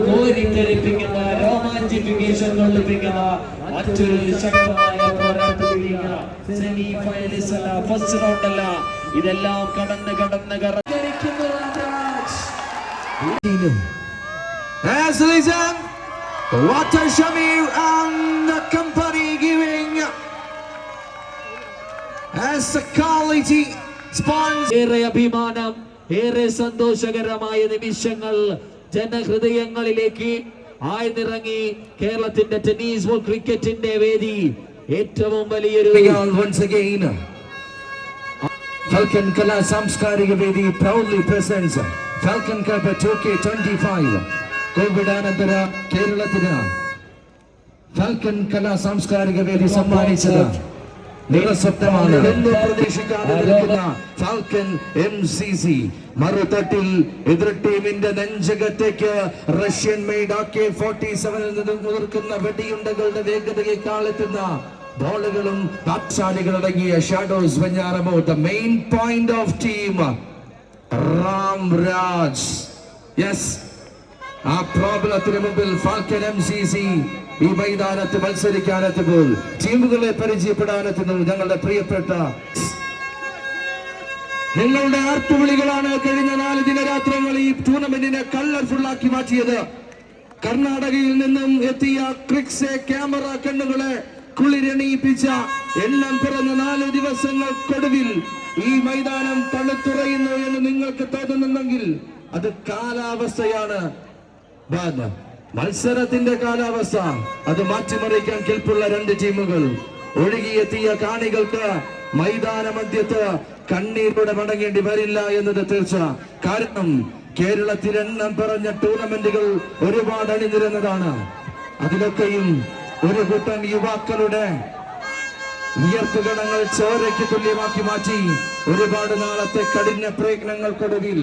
കോരിത്തെരിപ്പിക്കുന്ന രോമാഞ്ചിഫിക്കേഷൻ കൊള്ളിപ്പിക്കുന്ന മറ്റൊരു ശക്തമായ പോരാട്ടത്തിലേക്ക് സെമി അല്ല ഫസ്റ്റ് റൗണ്ട് അല്ല. ഇതെല്ലാം കടന്ന് കടന്ന് listen, Water Shamir and the company giving. As a quality sponsor. ഏറെ അഭിമാനം ഏറെ സന്തോഷകരമായ നിമിഷങ്ങൾ ജനഹൃദയങ്ങളിലേക്ക് ആഴ്ന്നിറങ്ങി കേരളത്തിന്റെ ടെന്നീസ് ബോൾ ക്രിക്കറ്റിന്റെ വേദി ഏറ്റവും വലിയൊരു again. Falcon Kala Samskarika Vedi proudly presents Falcon Cup 2K25. കോവിഡാനന്തര കേരളത്തിന് ഫാൽക്കൻ കലാ സാംസ്കാരിക വേദി സമ്മാനിച്ചത് നിറസ്വപ്നമാണ് എന്തോ പ്രതീക്ഷിക്കാതെ നിൽക്കുന്ന ഫാൽക്കൺ എം സി സി മറുതട്ടിൽ എതിർ ടീമിന്റെ നെഞ്ചകത്തേക്ക് റഷ്യൻ മെയ്ഡ് ആകെ ഫോർട്ടി സെവനിൽ നിന്ന് മുതിർക്കുന്ന വെടിയുണ്ടകളുടെ വേഗതയേക്കാൾ എത്തുന്ന ബോളുകളും താത്സാലികളടങ്ങിയ shadows വെഞ്ഞാറമോ the main point of team Ram Raj. Yes ആ പ്രോബ്ലത്തിന് മുമ്പിൽ ഫാൽക്കൻ എം സി സി ഈ മൈതാനത്ത് മത്സരിക്കാനെത്തുമ്പോൾ ടീമുകളെ പരിചയപ്പെടാനെത്തുന്നു ഞങ്ങളുടെ പ്രിയപ്പെട്ട നിങ്ങളുടെ ആർത്തുവിളികളാണ് കഴിഞ്ഞ നാല് ദിനരാത്രങ്ങൾ ഈ ടൂർണമെന്റിനെ കളർഫുൾ ആക്കി മാറ്റിയത് കർണാടകയിൽ നിന്നും എത്തിയ ക്രിക്സ് ക്യാമറ കണ്ണുകളെ കുളിരണിയിപ്പിച്ച എല്ലാം പിറന്ന നാല് ദിവസങ്ങൾക്കൊടുവിൽ ഈ മൈതാനം തണുത്തുറയുന്നു എന്ന് നിങ്ങൾക്ക് തോന്നുന്നുണ്ടെങ്കിൽ അത് കാലാവസ്ഥയാണ് ബാധ. മത്സരത്തിന്റെ കാലാവസ്ഥ അത് മാറ്റിമറിക്കാൻ കെൽപ്പുള്ള രണ്ട് ടീമുകൾ. ഒഴുകിയെത്തിയ കാണികൾക്ക് മൈതാന മധ്യത്ത് കണ്ണീരോടെ മടങ്ങേണ്ടി വരില്ല എന്നത് തീർച്ച. കാരണം കേരളത്തിൽ എണ്ണം പറഞ്ഞ ടൂർണമെന്റുകൾ ഒരുപാട് അണിനിരുന്നതാണ്. അതിലൊക്കെയും ഒരു കൂട്ടം യുവാക്കളുടെ വിയർപ്പുകണങ്ങൾ ചോരയ്ക്ക് തുല്യമാക്കി മാറ്റി ഒരുപാട് നാളത്തെ കഠിന പ്രയത്നങ്ങൾക്കൊടുവിൽ.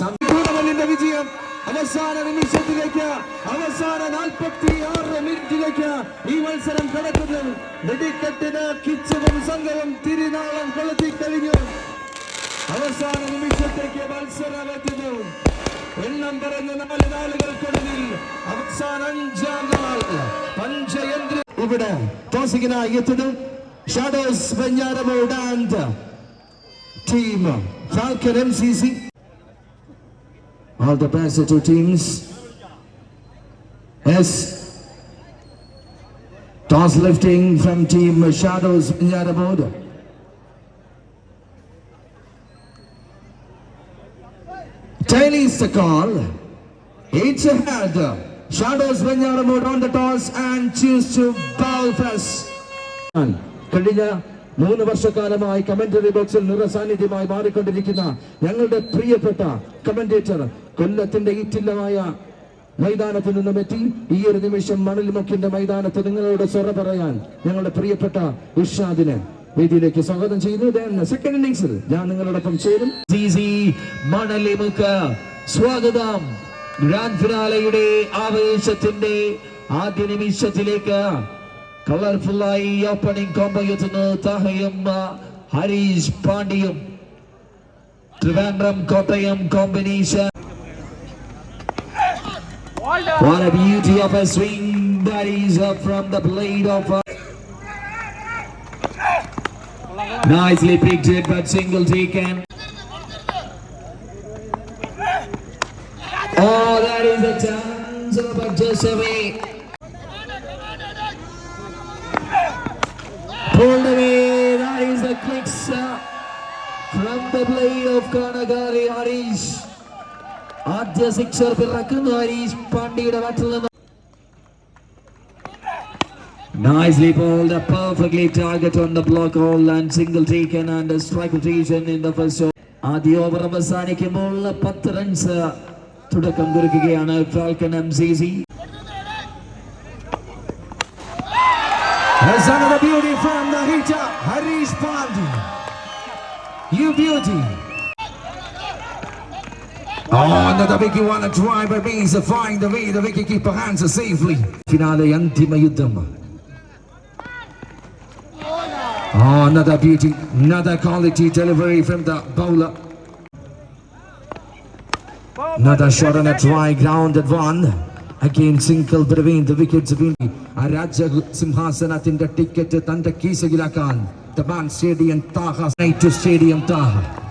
സമ്പൂർണമല്ലിന്റെ വിജയം അവസാന നിമിഷത്തിലേക്ക് അവസാന നാൽപ്പത്തി ആറ് മിനിറ്റിലേക്ക് ഈ മത്സരം കടക്കുന്നു. വെടിക്കെട്ടിന് കിച്ചവും സംഘവും തിരുനാളം കൊളുത്തി കഴിഞ്ഞു. അവസാന നിമിഷത്തേക്ക് മത്സരം എത്തുന്നു എണ്ണം പറഞ്ഞ നാല് നാളുകൾക്കൊടുവിൽ അവസാന അഞ്ചാം നാൾ പഞ്ചയന്ത്ര. ഇവിടെ ടോസിങ്ങിനായി എത്തുന്നു. ഷാഡോസ് ബഞ്ഞാറമോ ഡാൻഡ് team Falcon M C C. All the best to teams. Yes. Toss lifting from team Shadows Nyarabod. Chinese the call. It's ahead. Shadows Venyaramod on the toss and choose to bowl first. കഴിഞ്ഞ മൂന്ന് വർഷക്കാലമായി commentary ബോക്സിൽ നിറസാന്നിധ്യമായി മാറിക്കൊണ്ടിരിക്കുന്ന ഞങ്ങളുടെ പ്രിയപ്പെട്ട commentator കൊല്ലത്തിന്റെ ഈറ്റില്ലമായ മൈതാനത്ത് നിന്നും എത്തി. ഈ ഒരു നിമിഷം മണൽ മുക്കിന്റെ മൈതാനത്ത് നിങ്ങളോട് സ്വറ പറയാൻ ഞങ്ങളുടെ പ്രിയപ്പെട്ട ഇഷാദിന് വേദിയിലേക്ക് സ്വാഗതം ചെയ്യുന്നു. സെക്കൻഡ് ഇന്നിംഗ്സിൽ ഞാൻ നിങ്ങളോടൊപ്പം ചേരും. സ്വാഗതം. ഗ്രാൻഡ് ഫിനാലയുടെ ആവേശത്തിന്റെ ആദ്യ നിമിഷത്തിലേക്ക് കളർഫുള്ളായി ഓപ്പണിംഗ് കോംബോ എത്തുന്നു. താഹയും Harish പാണ്ഡ്യയും Trivandrum Kottayam combination What a beauty of a swing that is up from the blade of a Nicely picked it, but single taken. Oh, that is a chance, but just away. Pulled away. That is a quick shot from the blade of Kanagari Harish. ആദ്യ sixer പിറക്കുന്നു ഹരീഷ് പാണ്ഡ്യയുടെ ബാറ്റിൽ നിന്ന് Nicely bowled, perfectly target on the block all and single taken and a strike rotation in the first over. ആദ്യ over അവസാനിക്കുമ്പോൾ പത്ത് runs തുടക്കം കുറിക്കുകയാണ് Falcon M C C There's another beauty from the hitter, Harish Pandey. You beauty. Oh, another the Daviki drive driver means to find the way. The Vicky keeper hands safely. Finale Antima Yuddham. Oh, another beauty, another quality delivery from the bowler. Another shot on a dry ground at one. Again, single between the wickets. Araja Simhasanathinte ticket Tanda Kisagirakan. The man stadium Taha, night to stadium Taha.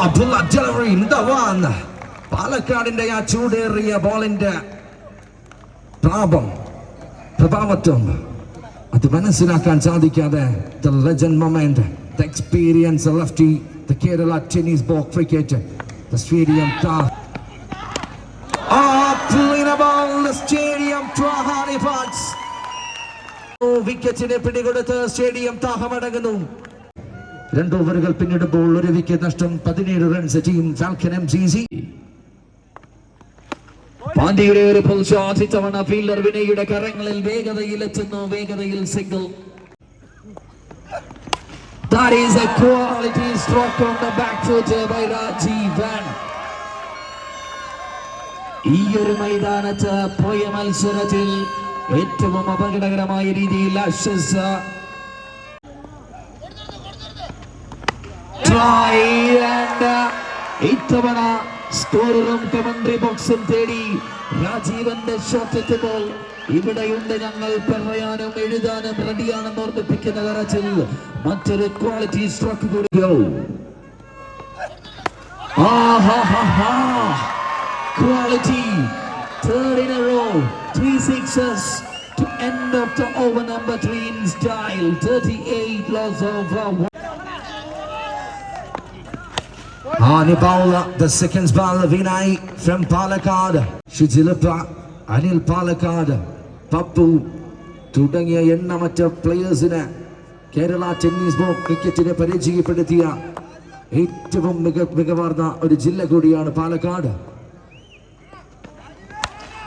Abdulla ജലറി എന്തവാ പാലക്കാടിന്റെ ആ ചൂടേറിയ ബോളിന്റെ പ്രാപം പ്രഭാവത്വം. അത് മനസ്സിലാക്കാൻ സാധിക്കാതെ the legend moment the experience lefty the Kerala tennis ball cricket the stadium താ ആ പുള്ളിനെ ബോൾ ദ സ്റ്റേഡിയം ടാ ഹാരി ഫാൾസ് ഓ വിക്കറ്റിനെ പിടികൊടുത്ത് സ്റ്റേഡിയം താഹമടങ്ങുന്നു രണ്ട് ഓവറുകൾ പിന്നിടുമ്പോൾ ഒരു വിക്കറ്റ് നഷ്ടം. പതിനേഴ് runs team Falcon M C C പാണ്ഡ്യയുടെ ഒരു ഇത്തവണ ഫീൽഡർ വിനയുടെ കരങ്ങളിൽ വേഗതയിൽ എത്തുന്നു വേഗതയിൽ single That is a quality stroke on the back foot by Rajivan. ഈ ഒരു മൈതാനത്ത് പോയ മത്സരത്തിൽ ഏറ്റവും അപകടകരമായ രീതിയിൽ അശ്വസ and uh, ഇത്തവണ സ്കോറും കമന്ററി ബോക്സും തേടി രാജീവന്റെ ഷോട്ട് എത്തുമ്പോൾ ഇവിടെയുണ്ട് ഞങ്ങൾ പറയാനും എഴുതാനും റെഡിയാണെന്ന് ഓർമ്മിപ്പിക്കുന്ന കരച്ചിൽ മറ്റൊരു ക്വാളിറ്റി സ്ട്രോക്ക് കൂടി quality. Third in a row. Three sixes to end of the over number three in style. 38 loss of Ani Paula, the second ball Vinay from Palakkad. Shijilapa, Anil Palakkad, Pappu തുടങ്ങിയ എണ്ണമറ്റ പ്ലേയേഴ്സിന് Kerala tennis ball ക്രിക്കറ്റിനെ പരിചയപ്പെടുത്തിയ ഏറ്റവും മിക മികവാർന്ന ഒരു ജില്ല കൂടിയാണ് പാലക്കാട്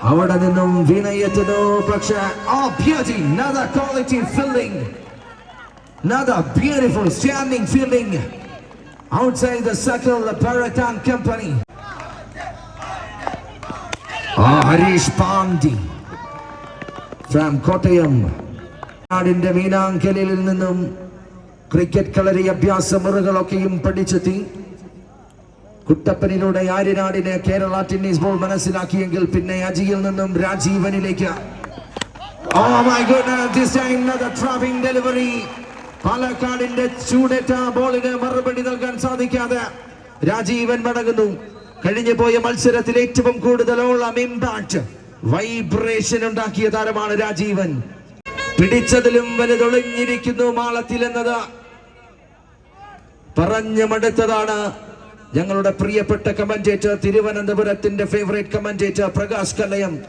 അവിടെ നിന്നും വീണയെത്തുന്നു പക്ഷേ ആ beauty quality fielding another beautiful standing fielding outside the circle the Paratan company. ആ ഹരീഷ് പാണ്ഡി ഫ്രം കോട്ടയം. നാടിന്റെ മീനാങ്കലിൽ നിന്നും ക്രിക്കറ്റ് കളരി അഭ്യാസ മുറകളൊക്കെയും പഠിച്ചെത്തി. കുട്ടപ്പനിലൂടെ ആര്യനാടിനെ കേരള ടെന്നീസ് ബോൾ മനസ്സിലാക്കിയെങ്കിൽ പിന്നെ അജിയിൽ നിന്നും രാജീവനിലേക്ക്. Oh my goodness, this time another trapping delivery. പാലക്കാടിന്റെ ചൂടേറ്റ ബോളിന് മറുപടി നൽകാൻ സാധിക്കാതെ രാജീവൻ മടങ്ങുന്നു. കഴിഞ്ഞു പോയ മത്സരത്തിൽ ഏറ്റവും കൂടുതലോളം ഇമ്പാക്ട് വൈബ്രേഷൻ ഉണ്ടാക്കിയ താരമാണ് രാജീവൻ. പിടിച്ചതിലും വലുതൊളിഞ്ഞിരിക്കുന്നു മാളത്തിൽ എന്നത്. പറഞ്ഞു മടുത്തതാണ് ഞങ്ങളുടെ പ്രിയപ്പെട്ട കമന്റേറ്റർ തിരുവനന്തപുരത്തിന്റെ ഫേവറേറ്റ് കമന്റേറ്റർ പ്രകാശ് കല്ലയം.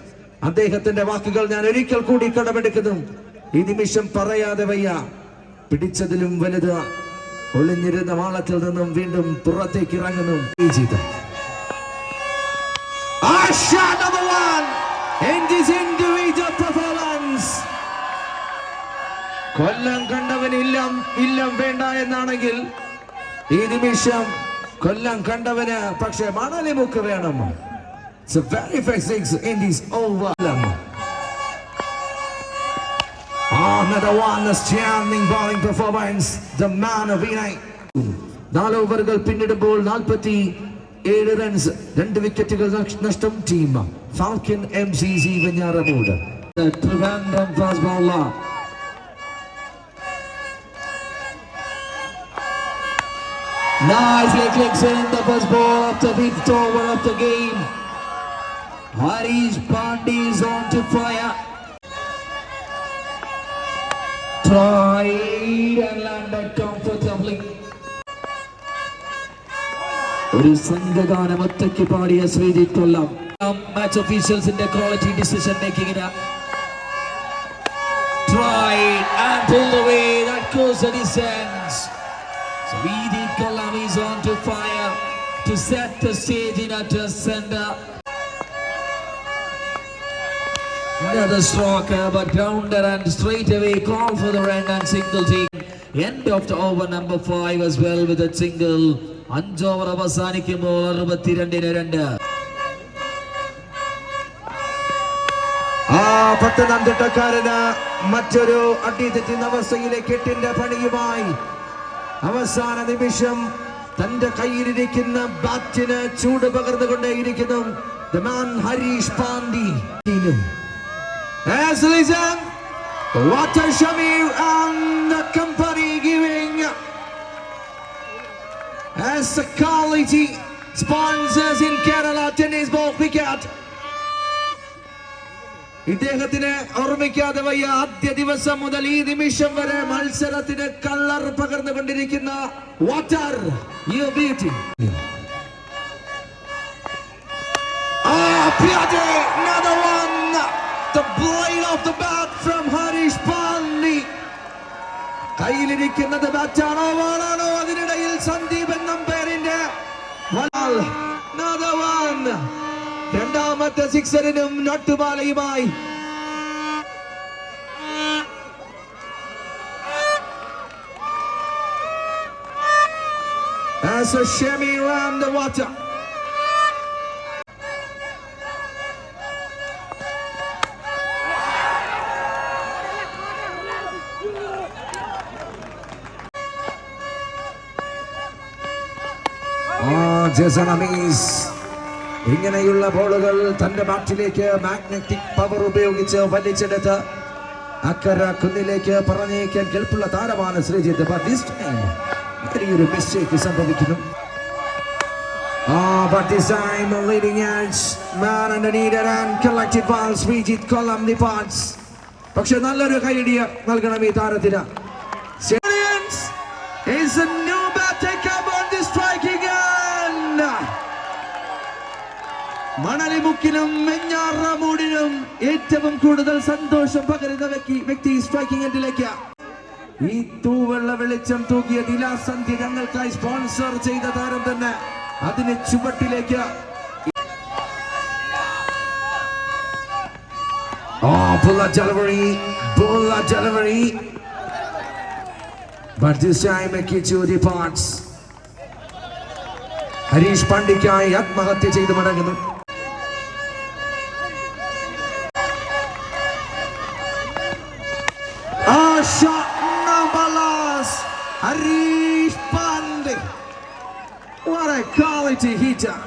അദ്ദേഹത്തിന്റെ വാക്കുകൾ ഞാൻ ഒരിക്കൽ കൂടി കടമെടുക്കുന്നു. ഈ നിമിഷം പറയാതെ വയ്യ. പിടിച്ചതിലും വലുത് ഒളിഞ്ഞിരുന്ന വാളത്തിൽ നിന്നും വീണ്ടും പുറത്തേക്ക് ഇറങ്ങുന്നു. കൊല്ലം കണ്ടവൻ ഇല്ലം ഇല്ലം വേണ്ട എന്നാണെങ്കിൽ ഈ നിമിഷം കൊല്ലം കണ്ടവന് മണലി മണലിമുക്ക് വേണം. It's a very fast six in this over. Another one, the standing bowling performance, the man of Vinay. നാല് ഓവറുകൾ പിന്നിടുമ്പോൾ നാൽപ്പത്തി ഏഴ് റൺസ് രണ്ട് വിക്കറ്റുകൾ നഷ്ടം team Falcon M C C Venjaramoodu The Trivandrum fast bowler. Nicely clicks in the first ball of the fifth over of the game. Harish Pandey is on to fire. Tried and landed comfortably. ഒരു സംഘഗാനം ഒറ്റയ്ക്ക് പാടിയ Sreejith Kollam match ഒഫീഷ്യൽസിന്റെ quality decision മേക്കിങ്ങിന് tried and pulled away. That goes the distance. So Vidi Kollam is on to fire to set the stage in at the center. Another stroke, uh, but grounded and straight away call for the run and single team. End of the over number five as well with a single. അഞ്ച് over അവസാനിക്കുമ്പോൾ അറുപത്തിരണ്ടിന് രണ്ട് ആ പത്തനംതിട്ടക്കാരന് മറ്റൊരു അടി തെറ്റുന്ന അവസ്ഥയിലെ കെട്ടിന്റെ പണിയുമായി അവസാന നിമിഷം തന്റെ കയ്യിലിരിക്കുന്ന ബാറ്റിന് ചൂട് പകർന്നുകൊണ്ടേയിരിക്കുന്നു Harish Pandi As listen, what a Shamir and the company giving as the quality sponsors in Kerala tennis ball cricket. ഇദ്ദേഹത്തിന് ഓർമ്മിക്കാതെ വയ്യ ആദ്യ ദിവസം മുതൽ ഈ നിമിഷം വരെ മത്സരത്തിന് colour പകർന്നുകൊണ്ടിരിക്കുന്ന water you beauty Ah, Piade, another one. The blade of the bat from Harish Pandey. കയ്യിലിരിക്കുന്നത് ബാറ്റാണോ വാളാണോ അതിനിടയിൽ സന്ദീപ് എന്ന പേരിന്റെ വലാൽ. the one. രണ്ടാമത്തെ സിക്സറിനും നട്ടുപാലയുമായി As a shimmy around the water. ഇങ്ങനെയുള്ള ബോളുകൾ തന്റെ ബാറ്റിലേക്ക് മാഗ്നറ്റിക് പവർ ഉപയോഗിച്ച് വലിച്ചെടുത്ത് അക്കര കുന്നിലേക്ക് പറഞ്ഞേക്കാൻ കെൽപ്പുള്ള താരമാണ് ശ്രീജിത്ത് ചെറിയൊരു മിസ്റ്റേക്ക് സംഭവിക്കുന്നു. Oh, but this time a leading edge man underneath it and collected balls Sreejith Kolam departs. പക്ഷെ നല്ലൊരു കൈഡിയ നൽകണം ഈ താരത്തിന്. Is മണലിമുക്കിനും മെഞ്ഞാറമൂടിനും ഏറ്റവും കൂടുതൽ സന്തോഷം പകരുന്ന വ്യക്തി വ്യക്തി സ്ട്രൈക്കിംഗ് എൻഡിലേക്ക് ഈ തൂവെള്ള വെളിച്ചം തൂക്കിയ ദിലാസന്ധ്യ ഞങ്ങൾക്കായി സ്പോൺസർ ചെയ്ത താരം തന്നെ അതിന് ചുവട്ടിലേക്ക്. But this time Kichuri departs. Harish പാണ്ഡിക്കായി ആത്മഹത്യ ചെയ്ത് മടങ്ങുന്നു quality hitter.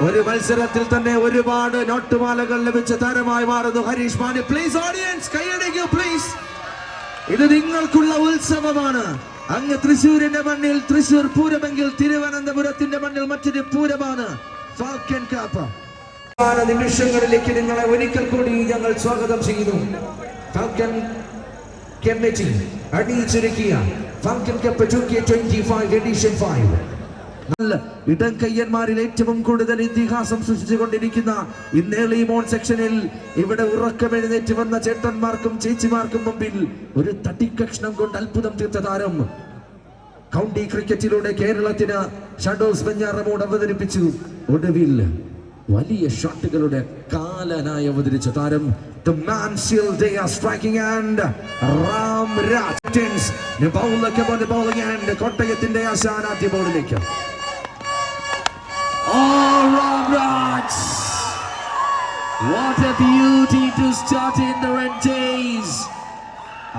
ഒരു മത്സരത്തിൽ തന്നെ ഒരുപാട് നോട്ടുമാലകൾ ലഭിച്ച താരമായി മാറുന്നു. ഹരീഷ് മാണി പ്ലീസ് ഓഡിയൻസ് കൈയടിക്കൂ പ്ലീസ് ഇത് നിങ്ങൾക്കുള്ള ഉത്സവമാണ്. അങ്ങ് തൃശൂരിന്റെ മണ്ണിൽ തൃശൂർ പൂരമെങ്കിൽ തിരുവനന്തപുരത്തിന്റെ മണ്ണിൽ മറ്റൊരു പൂരമാണ് ഫാൽക്കൻ കാപ്പ. നിമിഷങ്ങളിലേക്ക് നിങ്ങളെ ഒരിക്കൽ കൂടി ഞങ്ങൾ സ്വാഗതം ചെയ്യുന്നു. Falcon committee അണിയിച്ചൊരുക്കിയ falcon cup twenty five edition five നല്ല ഇടം കയ്യന്മാരിൽ ഏറ്റവും കൂടുതൽ ഇതിഹാസം സൃഷ്ടിച്ചുകൊണ്ടിരിക്കുന്ന ഇന്നേളി മോൺ സെക്ഷനിൽ ഇവിടെ ഉറക്കമെഴുന്നേറ്റ് വന്ന ചേട്ടന്മാർക്കും ചേച്ചിമാർക്കും മുമ്പിൽ ഒരു തട്ടിക്കഷ്ണം കൊണ്ട് അത്ഭുതം തീർത്ത താരം. കൗണ്ടി ക്രിക്കറ്റിലൂടെ കേരളത്തിന് ഷഡോസ് ബഞ്ഞാറമോട് അവതരിപ്പിച്ചു. ഒടുവിൽ വലിയ ഷോട്ടുകളുടെ കാലനായി അവതരിച്ച താരം The man they are striking and Ram Raj the bowler came about the bowling the Asana the ball. Oh, Ram Raj! What a beauty to start in the red days.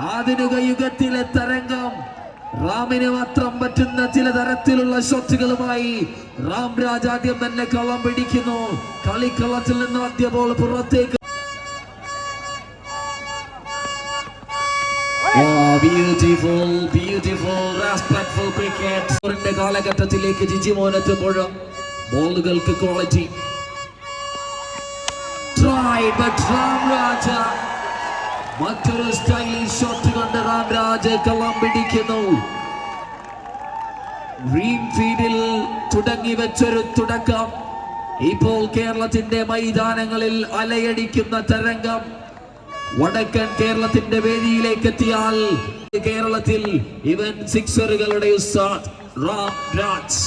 ആധുനിക യുഗത്തിലെ തരംഗം റാമിന് മാത്രം പറ്റുന്ന ചില തരത്തിലുള്ള ഷോട്ടുകളുമായി റാം രാജ് ആദ്യം തന്നെ കളം പിടിക്കുന്നു കളിക്കളത്തിൽ നിന്ന് ആദ്യ ബോൾ പുറത്തേക്ക് Oh, ബ്യൂട്ടിഫുൾ റെസ്പെക്ട്ഫുൾ ക്രിക്കറ്റ് കാലഘട്ടത്തിലേക്ക് ജിജിമോൻ എത്തുമ്പോഴും ബോളുകൾക്ക് ക്വാളിറ്റി ട്രൈ ബട്ട് രാംരാജ മറ്റൊരു സ്റ്റൈലിഷ് ഷോട്ട് കൊണ്ട് രാംരാജ് കളം പിടിക്കുന്നു. ഗ്രീൻഫീൽഡിൽ തുടങ്ങി വെച്ചൊരു തുടക്കം. ഇപ്പോൾ കേരളത്തിന്റെ മൈതാനങ്ങളിൽ അലയടിക്കുന്ന തരംഗം. വടക്കൻ കേരളത്തിന്റെ വേദിയിലേക്ക് എത്തിയാൽ കേരളത്തിൽ ഇവൻ സിക്സറുകളുടെ ഉസ്താദ് Ram Raj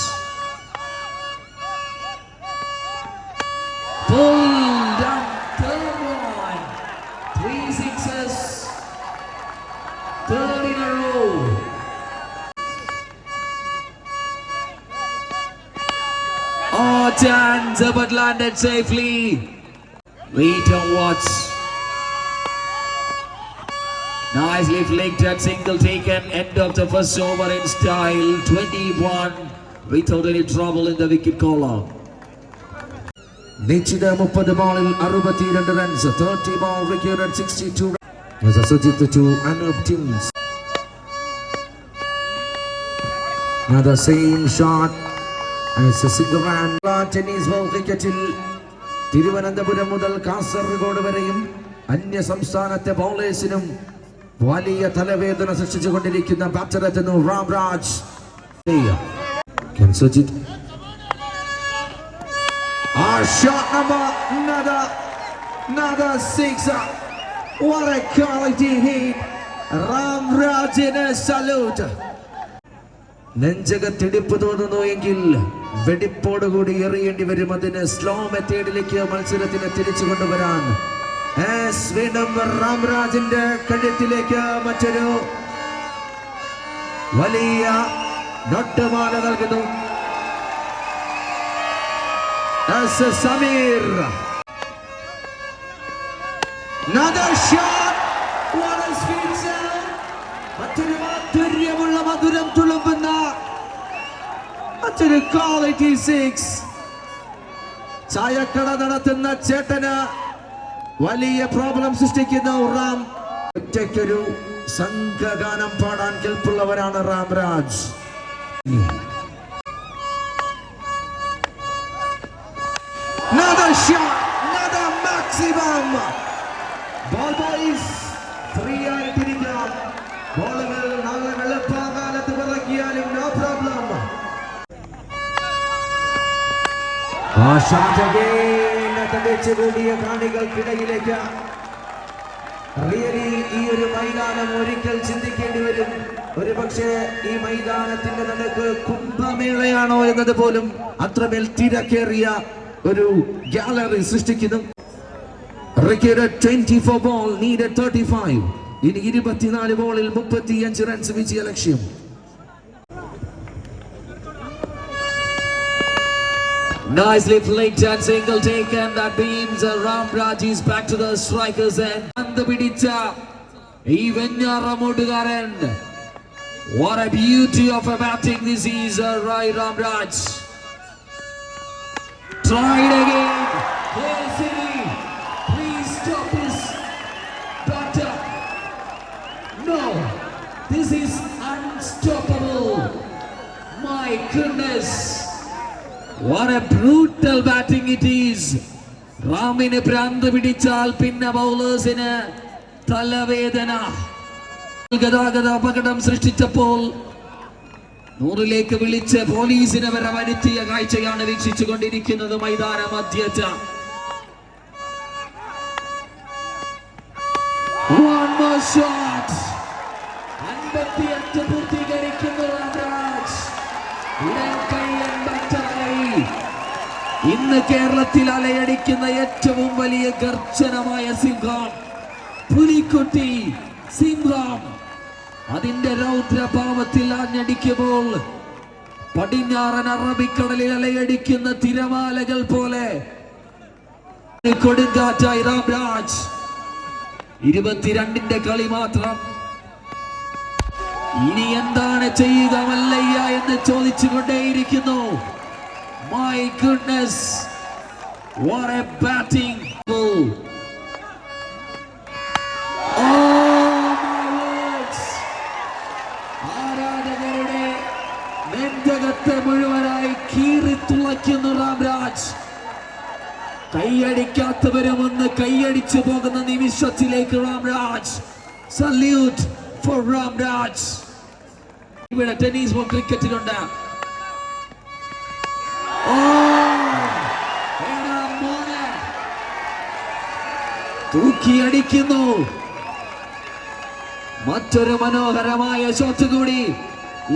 Pulled down third one. Three sixes. Third in a row. Oh, chance, but landed safely. Wait and watch. Nicely flicked and single taken. End of the first over in style. 21 without any trouble in the wicket caller. നിശ്ചിത മുപ്പത് ബോളിൽ അറുപത്തിരണ്ട് runs thirty ball required sixty two Sujith to Anoop teams Another same shot and it's a single run. Tennis ball ക്രിക്കറ്റിൽ തിരുവനന്തപുരം മുതൽ കാസർഗോഡ് വരെയും അന്യ സംസ്ഥാനത്തെ ബൗളേഴ്സിനും വലിയ തലവേദന സൃഷ്ടിച്ചുകൊണ്ടിരിക്കുന്ന quality hit. Ram Rajina salute. നെഞ്ചകത്തിടിപ്പ് തോന്നുന്നു എങ്കിൽ വെടിപ്പോടുകൂടി എറിയേണ്ടി വരും. അതിന് സ്ലോ മെത്തേഡിലേക്ക് മത്സരത്തിനെ തിരിച്ചു കൊണ്ടുവരാൻ വീണ്ടും റാംരാജിന്റെ കഴുത്തിലേക്ക് മറ്റൊരു വലിയ നട്ടുമാല നൽകുന്നു. എസ് സമീർ. മറ്റൊരു മാധുര്യമുള്ള മധുരം തുളുമ്പുന്ന മറ്റൊരു ക്വാളിറ്റി സിക്സ് ചായക്കട നടത്തുന്ന ചേട്ടന് വലിയ പ്രോബ്ലം സൃഷ്ടിക്കുന്ന റാം. ഒറ്റയ്ക്കൊരു സംഘഗാനം പാടാൻ ആയിട്ടിരിക്കാം ബോളുകൾ നാളെ വെളുപ്പാകാലത്ത് പിറക്കിയാലും നോ പ്രോബ്ലം കൂടിയ കാണികൾക്കിടയിലേക്ക് റിയലി ഈ ഒരു മൈതാനം ഒരിക്കൽ ചിന്തിക്കേണ്ടി വരും. ഒരു പക്ഷേ ഈ മൈതാനത്തിന്റെ നടക്ക് കുംഭമേളയാണോ എന്നത് പോലും അത്രമേൽ തിരക്കേറിയ ഒരു ഗാലറി സൃഷ്ടിക്കുന്നു. ബോൾ ഇനി ഇരുപത്തിനാല് ബോളിൽ മുപ്പത്തിയഞ്ച് റൺസ് വിജയ ലക്ഷ്യം Nicely played and single taken. That beams Ram Raj is back to the strikers end. And the bidita even Ramotugaran. What a beauty of a batting this is, uh, Rai Ram Raj. Tried again. Play please stop this batter. No, this is unstoppable. My goodness. What a brutal batting it is. റാമിന് ഭ്രാന്ത് പിടിച്ചാൽ പിന്നെ ബൗളേഴ്സിന് തലവേദന ഗതാഗത അപകടം സൃഷ്ടിച്ചപ്പോൾ നൂറിലേക്ക് വിളിച്ച് പോലീസിനെ വരെ വരുത്തിയ കാഴ്ചയാണ് വീക്ഷിച്ചു കൊണ്ടിരിക്കുന്നത് മൈതാന മധ്യച്ച. അൻപത്തിയെട്ട് പൂർത്തീകരിക്കുന്നു ഇന്ന് കേരളത്തിൽ അലയടിക്കുന്ന ഏറ്റവും വലിയ ഗർജനമായ സിംഹം പുലിക്കുട്ടി സിംഹം. അതിന്റെ രൗദ്രഭാവത്തിൽ ആഞ്ഞടിക്കുമ്പോൾ പടിഞ്ഞാറൻ അറബിക്കടലിൽ അലയടിക്കുന്ന തിരമാലകൾ പോലെ കൊടുങ്കാറ്റായി രാംരാജ്. ഇരുപത്തിരണ്ടിന്റെ കളി മാത്രം. ഇനി എന്താണ് ചെയ്യുക മല്ലയ്യ എന്ന് ചോദിച്ചുകൊണ്ടേയിരിക്കുന്നു my goodness what a batting ആരാധകരുടെ നെഞ്ചകത്തെ മുഴുവനായി കീറി തുളയ്ക്കുന്നു രാംരാജ്. കൈയടിക്കാത്തവരും ഒന്ന് കൈയടിച്ചു പോകുന്ന നിമിഷത്തിലേക്ക് രാംരാജ്. Salute for Ramraj. ഇവിടെ ടെന്നീസ് ക്രിക്കറ്റിലുണ്ട്. തൂക്കിയടിക്കുന്നു. മറ്റൊരു മനോഹരമായ ഷോട്ട് കൂടി.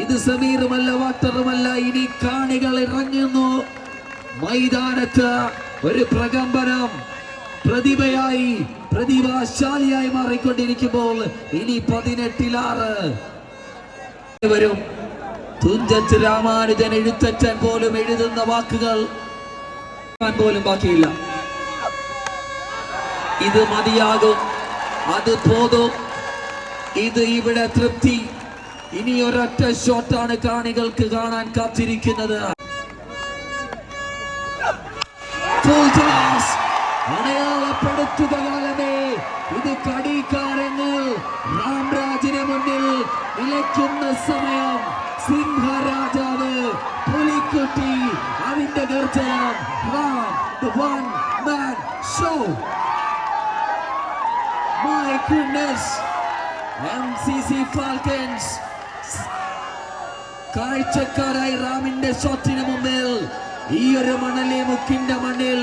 ഇത് സമീറുമല്ല വാട്ടറുമല്ല ഇനി കാണികൾ ഇറങ്ങുന്നു. മൈതാനത്ത് ഒരു പ്രകമ്പനം. പ്രതിഭയായി പ്രതിഭാശാലിയായി മാറിക്കൊണ്ടിരിക്കുമ്പോൾ ഇനി പതിനെട്ടിലാറ് വരും. തുഞ്ചത്ത് രാമാനുജൻ എഴുത്തച്ഛൻ പോലും എഴുതുന്ന വാക്കുകൾ പോലും ബാക്കിയില്ല. ഇത് മതിയാകും അത് പോതും ഇത് ഇവിടെ തൃപ്തി. ഇനി ഒരൊറ്റ ഷോട്ടാണ് കാണികൾക്ക് കാണാൻ കാത്തിരിക്കുന്നത്. Full toss. അടയാളപ്പെടുത്തുക കാലമേ ഇത് കടികാരങ്ങൾ രാംരാജിന് മുന്നിൽ നിലയ്ക്കുന്ന സമയം. പുലിക്കുട്ടി അതിന്റെ ഗർജനം. One man show. My goodness. MCC Falcons. കാഴ്ചക്കാരായി റാമിന്റെ ഷോട്ടിന് മുമ്പിൽ ഈ ഒരു മണലി മുക്കിന്റെ മണ്ണിൽ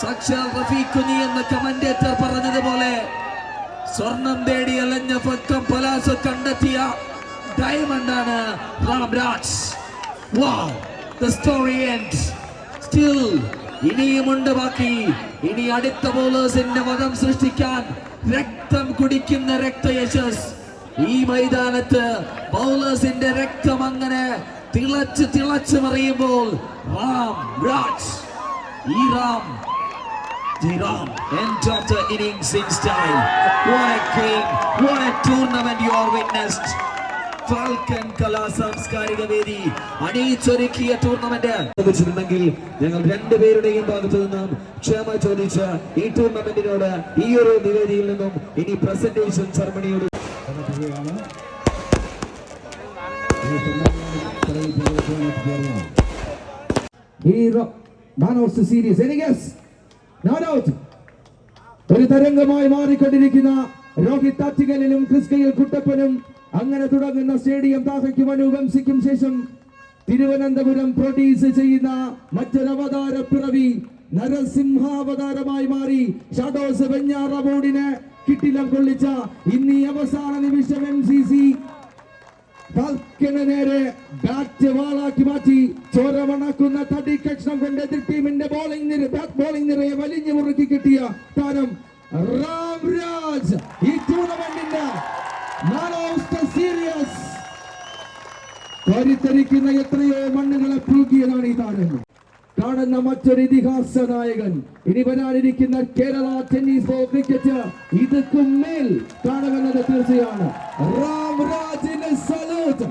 സാക്ഷാൽ റഫീഖുനി എന്ന കമന്റേറ്റർ പറഞ്ഞതുപോലെ സ്വർണം തേടി അലഞ്ഞ പക്കം പലാസ കണ്ടെത്തിയ ഡയമണ്ട് ആണ് Ram Raj. The story ends. Still, ഇനിയുമുണ്ട് ബാക്കി ഇനി അടുത്ത ബോളേഴ്സിന്റെ വധം സൃഷ്ടിക്കാൻ രക്തം കുടിക്കുന്ന രക്തയശസ് ഈ മൈതാനത്ത് ബൗളേഴ്സിന്റെ രക്തം അങ്ങനെ തിളച്ച് തിളച്ച് മറിയുമ്പോൾ റാം രാജ് ഈ Ram Ram, end of the innings in style. What a game, what a tournament you are witnessed. Falcon കലാ സാംസ്കാരിക വേദി അണിയിച്ചൊരുക്കിയ ടൂർണമെന്റ് ലഭിച്ചിട്ടുണ്ടെങ്കിൽ ഞങ്ങൾ രണ്ടുപേരുടെയും ഭാഗത്തു നിന്നും ക്ഷമ ചോദിച്ച ഈ ടൂർണമെന്റിനോട് ഈ ഒരു നിവേദിയിൽ നിന്നും ഇനി presentation സെറമണിയോട് hero man of the series any guess no doubt ഒരു തരംഗമായി മാറിക്കൊണ്ടിരിക്കുന്ന രോഹിത് താറ്റികലിനും ക്രിസ്കയിൽ കുട്ടപ്പനും അങ്ങനെ തുടങ്ങുന്ന സ്റ്റേഡിയം താഹയ്ക്കും അനുഗംസിക്കും ശേഷം തിരുവനന്തപുരം പ്രൊഡ്യൂസ് ചെയ്യുന്ന മറ്റൊരവതാര പിറവി നരസിംഹാവതാരമായി മാറി ഷാഡോസ് വെഞ്ഞാറ ബോർഡിന് കിട്ടിലം കൊള്ളിച്ച ഇന്നീ അവസാന നിമിഷം എം സി സി നേരെ ബാറ്റ് വാളാക്കി മാറ്റി ചോരവണക്കുന്ന തടി കഷ്ണം കൊണ്ട് എതിർ ടീമിന്റെ ബോളിംഗ് നിര ബാറ്റ് ബോളിംഗ് നിരയെ വലിഞ്ഞു മുറുക്കി കിട്ടിയ താരം രാംരാജ് ഈ ടൂർണമെന്റിന്റെ നാലാം കോരിത്തരിക്കുന്ന എത്രയോ മണ്ണുകളെ പുൽകിയതാണ് ഈ താരങ്ങൾ. കാണുന്ന മറ്റൊരു ഇതിഹാസ നായകൻ. ഇനി വരാനിരിക്കുന്ന കേരള ടെന്നീസ് ക്രിക്കറ്റ് ഇതുക്കും മേൽ കാണുമെന്നത് തീർച്ചയാണ്. റാം രാജിന് സലൂട്ട്